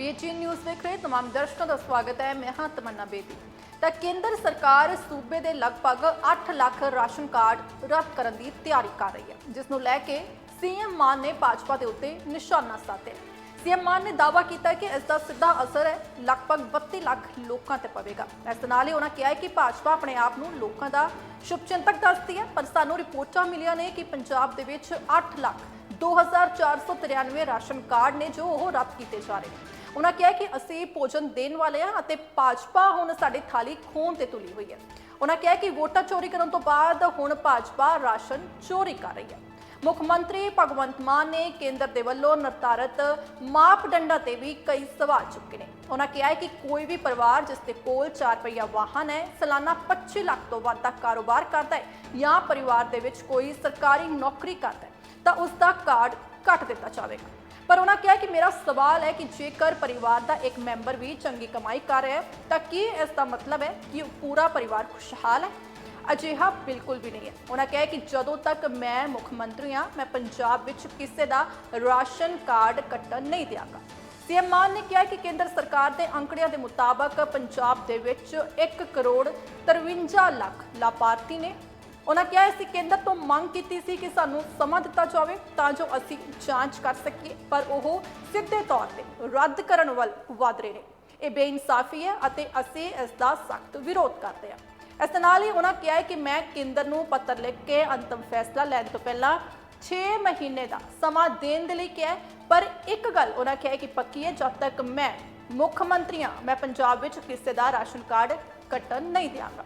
PG news ਵੇਖ ਰਹੇ ਤਮਾਮ ਦਰਸ਼ਕਾਂ ਦਾ ਸਵਾਗਤ ਹੈ। ਮੈਂ ਹਾਂ ਤਮੰਨਾ ਬੇਦੀ। ਤਾਂ ਕੇਂਦਰ ਸਰਕਾਰ ਸੂਬੇ ਦੇ ਲਗਭਗ 8 ਲੱਖ ਰਾਸ਼ਨ ਕਾਰਡ ਰੱਦ ਕਰਨ ਦੀ ਤਿਆਰੀ ਕਰ ਰਹੀ ਹੈ, ਜਿਸ ਨੂੰ ਲੈ ਕੇ ਸੀਐਮ ਮਾਨ ਨੇ ਭਾਜਪਾ ਦੇ ਉੱਤੇ ਨਿਸ਼ਾਨਾ ਸਾਧਿਆ। ਸੀਐਮ ਮਾਨ ਨੇ ਦਾਅਵਾ ਕੀਤਾ ਕਿ ਇਸ ਦਾ ਸਿੱਧਾ ਅਸਰ ਹੈ ਲਗਭਗ 32 ਲੱਖ ਲੋਕਾਂ ਤੇ ਪਵੇਗਾ। ਇਸ ਨਾਲ ਹੀ ਉਹਨਾਂ ਕਿਹਾ ਕਿ ਭਾਜਪਾ ਆਪਣੇ ਆਪ ਨੂੰ ਲੋਕਾਂ ਦਾ ਸ਼ੁਭਚਿੰਤਕ ਦੱਸਦੀ ਹੈ, ਪਰ ਸਾਨੂੰ ਰਿਪੋਰਟਾਂ ਮਿਲੀਆਂ ਨੇ ਕਿ ਪੰਜਾਬ ਦੇ ਵਿੱਚ 8 ਲੱਖ 2493 ਰਾਸ਼ਨ ਕਾਰਡ ਨੇ ਜੋ ਉਹ ਰੱਦ ਕੀਤੇ ਜਾ ਰਹੇ ਨੇ। ਉਹਨਾਂ ਕਿਹਾ ਕਿ ਅਸੀਂ ਭੋਜਨ ਦੇਣ ਵਾਲੇ ਹਾਂ ਅਤੇ ਭਾਜਪਾ ਹੁਣ ਸਾਡੀ ਥਾਲੀ ਖੋਣ ਤੇ ਤੁਲੀ ਹੋਈ ਹੈ। ਉਹਨਾਂ ਕਿਹਾ ਕਿ ਵੋਟਾਂ ਚੋਰੀ ਕਰਨ ਤੋਂ ਬਾਅਦ ਹੁਣ ਭਾਜਪਾ ਰਾਸ਼ਨ ਚੋਰੀ ਕਰ ਰਹੀ ਹੈ। ਮੁੱਖ ਮੰਤਰੀ ਭਗਵੰਤ ਮਾਨ ਨੇ ਕੇਂਦਰ ਦੇ ਵੱਲੋਂ ਨਿਰਧਾਰਤ ਮਾਪਦੰਡਾਂ ਤੇ ਵੀ ਕਈ ਸਵਾਲ ਚੁੱਕੇ ਨੇ। ਉਹਨਾਂ ਕਿਹਾ ਹੈ ਕਿ ਕੋਈ ਵੀ ਪਰਿਵਾਰ ਜਿਸ ਦੇ ਕੋਲ 4 ਪਹੀਆ ਵਾਹਨ ਹੈ, ਸਾਲਾਨਾ 25 ਲੱਖ ਤੋਂ ਵੱਧ ਦਾ ਕਾਰੋਬਾਰ ਕਰਦਾ ਹੈ ਜਾਂ ਪਰਿਵਾਰ ਦੇ ਵਿੱਚ ਕੋਈ ਸਰਕਾਰੀ ਨੌਕਰੀ ਕਰਦਾ ਹੈ ਤਾਂ ਉਸ ਦਾ ਕਾਰਡ ਕੱਟ ਦਿੱਤਾ ਜਾਵੇਗਾ। ਪਰ ਉਹਨਾਂ ਕਿਹਾ ਕਿ ਮੇਰਾ ਸਵਾਲ ਹੈ ਕਿ ਜੇਕਰ ਪਰਿਵਾਰ ਦਾ ਇੱਕ ਮੈਂਬਰ ਵੀ ਚੰਗੀ ਕਮਾਈ ਕਰ ਰਿਹਾ ਹੈ, ਤਾਂ ਕੀ ਇਸ ਦਾ ਮਤਲਬ ਹੈ ਕਿ ਪੂਰਾ ਪਰਿਵਾਰ ਖੁਸ਼ਹਾਲ ਹੈ? ਅਜਿਹਾ ਬਿਲਕੁਲ ਵੀ ਨਹੀਂ ਹੈ। ਉਹਨਾਂ ਕਿਹਾ ਕਿ ਜਦੋਂ ਤੱਕ ਮੈਂ ਮੁੱਖ ਮੰਤਰੀ ਹਾਂ, ਮੈਂ ਪੰਜਾਬ ਵਿੱਚ ਕਿਸੇ ਦਾ ਰਾਸ਼ਨ ਕਾਰਡ ਕੱਟਣ ਨਹੀਂ ਦਿਆਂਗਾ। ਸੀਐਮ ਮਾਨ ਨੇ ਕਿਹਾ ਕਿ ਕੇਂਦਰ ਸਰਕਾਰ ਦੇ ਅੰਕੜਿਆਂ ਦੇ ਮੁਤਾਬਕ ਪੰਜਾਬ ਦੇ ਵਿੱਚ 1 ਕਰੋੜ 53 ਲੱਖ ਲਾਭਾਰਥੀ ਨੇ ਉਹਨਾਂ ਕਿਹਾ ਅਸੀਂ ਕੇਂਦਰ ਤੋਂ ਮੰਗ ਕੀਤੀ ਸੀ ਕਿ ਸਾਨੂੰ ਸਮਾਂ ਦਿੱਤਾ ਜਾਵੇ ਤਾਂ ਜੋ ਅਸੀਂ ਜਾਂਚ ਕਰ ਸਕੀਏ, ਪਰ ਉਹ ਸਿੱਧੇ ਤੌਰ ਤੇ ਰੱਦ ਕਰਨ ਵੱਲ ਵਧ ਰਹੇ ਨੇ। ਇਹ ਬੇਇਨਸਾਫੀ ਹੈ ਅਤੇ ਅਸੀਂ ਇਸ ਦਾ ਸਖਤ ਵਿਰੋਧ ਕਰਦੇ ਹਾਂ। ਇਸ ਨਾਲ ਹੀ ਉਹਨਾਂ ਕਿਹਾ ਕਿ ਮੈਂ ਕੇਂਦਰ ਨੂੰ ਪੱਤਰ ਲਿਖ ਕੇ ਅੰਤਮ ਫੈਸਲਾ ਲੈਣ ਤੋਂ ਪਹਿਲਾਂ 6 ਮਹੀਨੇ ਦਾ ਸਮਾਂ ਦੇਣ ਦੇ ਲਈ ਕਿਹਾ ਪਰ ਇੱਕ ਗੱਲ ਉਹਨਾਂ ਕਿਹਾ ਕਿ ਪੱਕੀ ਹੈ, ਜਦ ਤੱਕ ਮੈਂ ਮੁੱਖ ਮੰਤਰੀ ਹਾਂ ਮੈਂ ਪੰਜਾਬ ਵਿੱਚ ਕਿਸੇ ਦਾ ਰਾਸ਼ਨ ਕਾਰਡ ਕੱਟਣ ਨਹੀਂ ਦਿਆਂਗਾ।